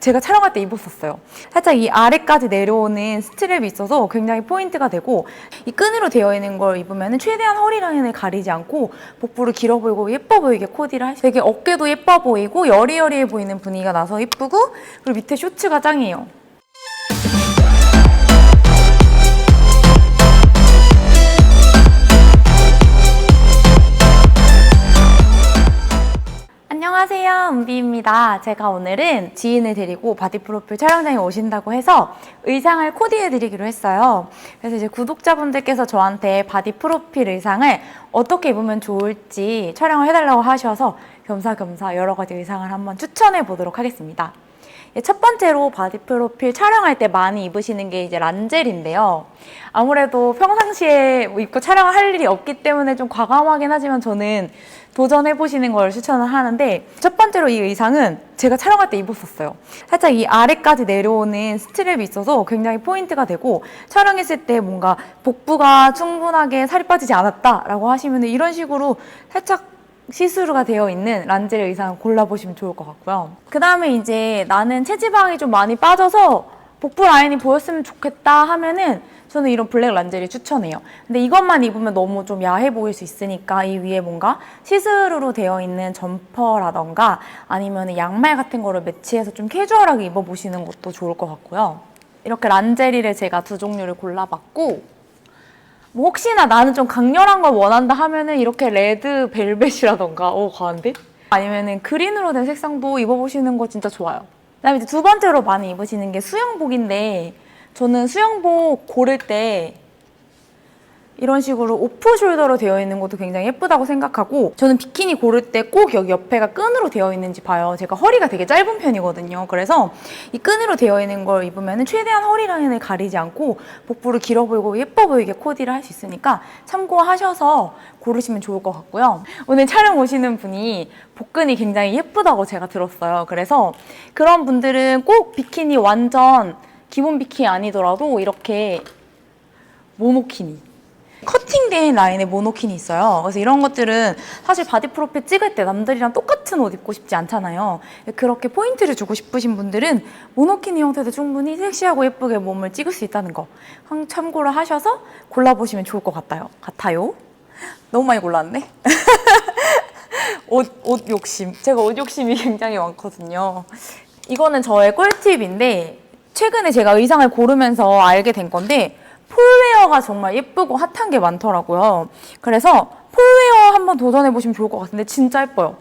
제가 촬영할 때 입었었어요. 살짝 이 아래까지 내려오는 스트랩이 있어서 굉장히 포인트가 되고 이 끈으로 되어 있는 걸 입으면 최대한 허리 라인을 가리지 않고 복부를 길어 보이고 예뻐 보이게 코디를 하시 되게 어깨도 예뻐 보이고 여리여리해 보이는 분위기가 나서 예쁘고 그리고 밑에 쇼츠가 짱이에요. 은비입니다. 제가 오늘은 지인을 데리고 바디 프로필 촬영장에 오신다고 해서 의상을 코디해 드리기로 했어요. 그래서 이제 구독자분들께서 저한테 바디 프로필 의상을 어떻게 입으면 좋을지 촬영을 해달라고 하셔서 겸사겸사 여러 가지 의상을 한번 추천해 보도록 하겠습니다. 예, 첫 번째로 바디 프로필 촬영할 때 많이 입으시는 게 이제 란젤인데요. 아무래도 평상시에 뭐 입고 촬영을 할 일이 없기 때문에 좀 과감하긴 하지만 저는 도전해 보시는 걸 추천을 하는데 첫 번째로 이 의상은 제가 촬영할 때 입었었어요. 살짝 이 아래까지 내려오는 스트랩이 있어서 굉장히 포인트가 되고 촬영했을 때 뭔가 복부가 충분하게 살이 빠지지 않았다라고 하시면 이런 식으로 살짝 시스루가 되어 있는 란젤 의상을 골라보시면 좋을 것 같고요. 그 다음에 이제 나는 체지방이 좀 많이 빠져서 복부 라인이 보였으면 좋겠다 하면은 저는 이런 블랙 란젤이 추천해요. 근데 이것만 입으면 너무 좀 야해 보일 수 있으니까 이 위에 뭔가 시스루로 되어 있는 점퍼라던가 아니면 양말 같은 거를 매치해서 좀 캐주얼하게 입어보시는 것도 좋을 것 같고요. 이렇게 란제리를 제가 두 종류를 골라봤고 뭐 혹시나 나는 좀 강렬한 걸 원한다 하면은 이렇게 레드 벨벳이라던가 오 과한데? 아니면은 그린으로 된 색상도 입어보시는 거 진짜 좋아요. 그다음에 이제 두 번째로 많이 입으시는 게 수영복인데 저는 수영복 고를 때 이런 식으로 오프 숄더로 되어 있는 것도 굉장히 예쁘다고 생각하고 저는 비키니 고를 때 꼭 여기 옆에가 끈으로 되어 있는지 봐요. 제가 허리가 되게 짧은 편이거든요. 그래서 이 끈으로 되어 있는 걸 입으면 최대한 허리 라인을 가리지 않고 복부를 길어 보이고 예뻐 보이게 코디를 할 수 있으니까 참고하셔서 고르시면 좋을 것 같고요. 오늘 촬영 오시는 분이 복근이 굉장히 예쁘다고 제가 들었어요. 그래서 그런 분들은 꼭 비키니 완전 기본 비키니 아니더라도 이렇게 모노키니 커팅된 라인의 모노킨이 있어요. 그래서 이런 것들은 사실 바디 프로필 찍을 때 남들이랑 똑같은 옷 입고 싶지 않잖아요. 그렇게 포인트를 주고 싶으신 분들은 모노키니 형태도 충분히 섹시하고 예쁘게 몸을 찍을 수 있다는 거 한- 참고를 하셔서 골라보시면 좋을 것 같아요. 같아요. 너무 많이 골랐네. 옷, 옷 욕심. 제가 옷 욕심이 굉장히 많거든요. 이거는 저의 꿀팁인데 최근에 제가 의상을 고르면서 알게 된 건데 폴웨어가 정말 예쁘고 핫한 게 많더라고요. 그래서 폴웨어 한번 도전해 보시면 좋을 것 같은데 진짜 예뻐요.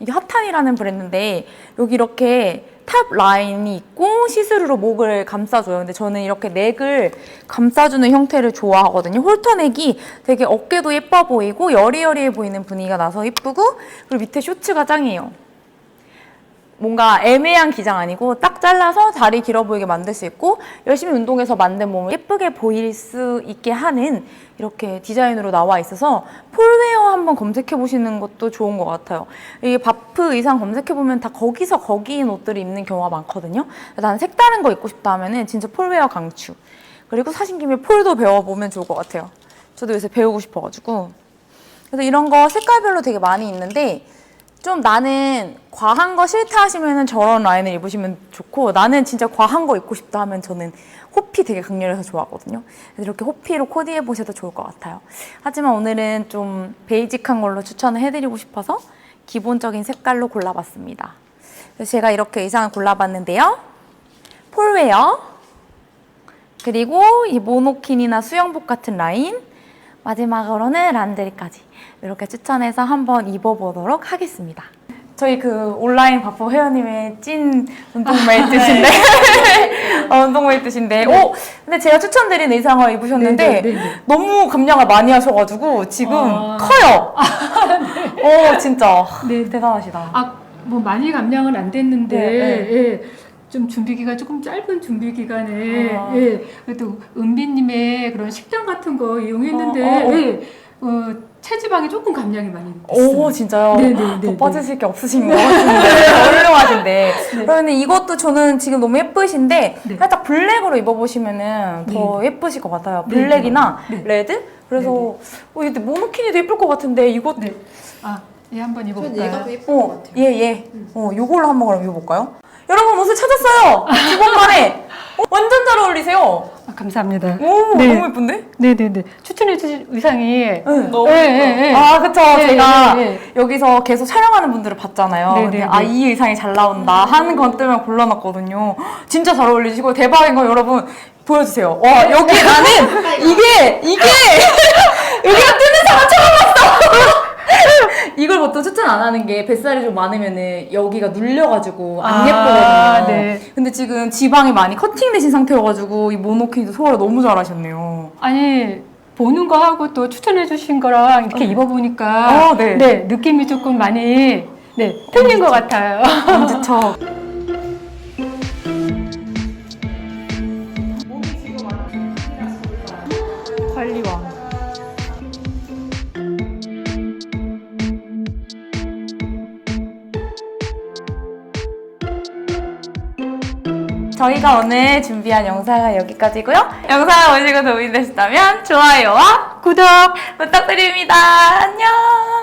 이게 핫한이라는 브랜드인데 여기 이렇게 탑 라인이 있고 시스루로 목을 감싸줘요. 근데 저는 이렇게 넥을 감싸주는 형태를 좋아하거든요. 홀터넥이 되게 어깨도 예뻐 보이고 여리여리해 보이는 분위기가 나서 예쁘고 그리고 밑에 쇼츠가 짱이에요. 뭔가 애매한 기장 아니고 딱 잘라서 다리 길어 보이게 만들 수 있고 열심히 운동해서 만든 몸을 예쁘게 보일 수 있게 하는 이렇게 디자인으로 나와 있어서 폴웨어 한번 검색해 보시는 것도 좋은 것 같아요. 이게 바프 의상 검색해 보면 다 거기서 거기인 옷들을 입는 경우가 많거든요. 나는 색다른 거 입고 싶다 하면은 진짜 폴웨어 강추. 그리고 사신 김에 폴도 배워보면 좋을 것 같아요. 저도 요새 배우고 싶어가지고. 그래서 이런 거 색깔별로 되게 많이 있는데 좀 나는 과한 거 싫다 하시면은 저런 라인을 입으시면 좋고 나는 진짜 과한 거 입고 싶다 하면 저는 호피 되게 강렬해서 좋아하거든요. 그래서 이렇게 호피로 코디해 보셔도 좋을 것 같아요. 하지만 오늘은 좀 베이직한 걸로 추천을 해드리고 싶어서 기본적인 색깔로 골라봤습니다. 그래서 제가 이렇게 의상을 골라봤는데요. 폴웨어 그리고 이 모노킨이나 수영복 같은 라인 마지막으로는 란데리까지 이렇게 추천해서 한번 입어보도록 하겠습니다. 저희 그 온라인 바포 회원님의 찐 운동메이트신데 어, 운동메이트신데 오 근데 제가 추천드린 의상을 입으셨는데 네, 네, 네, 네. 너무 감량을 많이 하셔가지고 지금 아. 커요. 오 진짜 네. 대단하시다. 아, 뭐 많이 감량은 안 됐는데, 네, 예, 좀 준비 기간 조금 짧은 준비 기간에, 아. 예, 그래도 은비님의 그런 식단 같은 거 이용했는데, 어, 어, 어. 예, 어, 체지방이 조금 감량이 많이 됐어요. 오 진짜요? 네, 네, 더 네, 빠지실 게 없으신 것 같은데 훌륭하신데 그러면 이것도 저는 지금 너무 예쁘신데 네. 살짝 블랙으로 입어보시면은 더 예쁘실 것 같아요 네, 블랙이나 네. 레드? 그래서 네, 어, 근데 모노키니도 예쁠 것 같은데 이것도 네. 아, 얘 한번 전 입어볼까요? 얘가 더 예쁜 것 어, 같아요. 예, 예. 어, 요걸로 한번 그럼 입어볼까요? 여러분 옷을 찾았어요. 두 번 만에. 어, 완전 잘 어울리세요. 아, 감사합니다. 오, 네. 너무 예쁜데? 네네네. 추천해주신 의상이 너무 네, 네, 네. 아, 그쵸. 네, 제가 네, 네. 여기서 계속 촬영하는 분들을 봤잖아요. 네, 근데 네, 아, 네. 이 의상이 잘 나온다 하는 것 때문에 골라놨거든요. 진짜 잘 어울리시고 대박인 거 여러분 보여주세요. 와, 여기 나는 이게, 이게, 여기가 뜨는 사람 처음 봤어! 보통 추천 안 하는 게 뱃살이 좀 많으면은 여기가 눌려가지고 안 아, 예쁘거든요. 네. 근데 지금 지방이 많이 커팅되신 상태여가지고 이 모노킨도 소화를 너무 잘하셨네요. 아니 보는 거 하고 또 추천해주신 거랑 이렇게 입어보니까 아, 네. 느낌이 조금 많이 네 틀린 것 같아요. 엄지척. 관리왕. 저희가 오늘 준비한 영상은 여기까지고요. 영상을 보시고 도움이 되셨다면 좋아요와 구독 부탁드립니다. 안녕.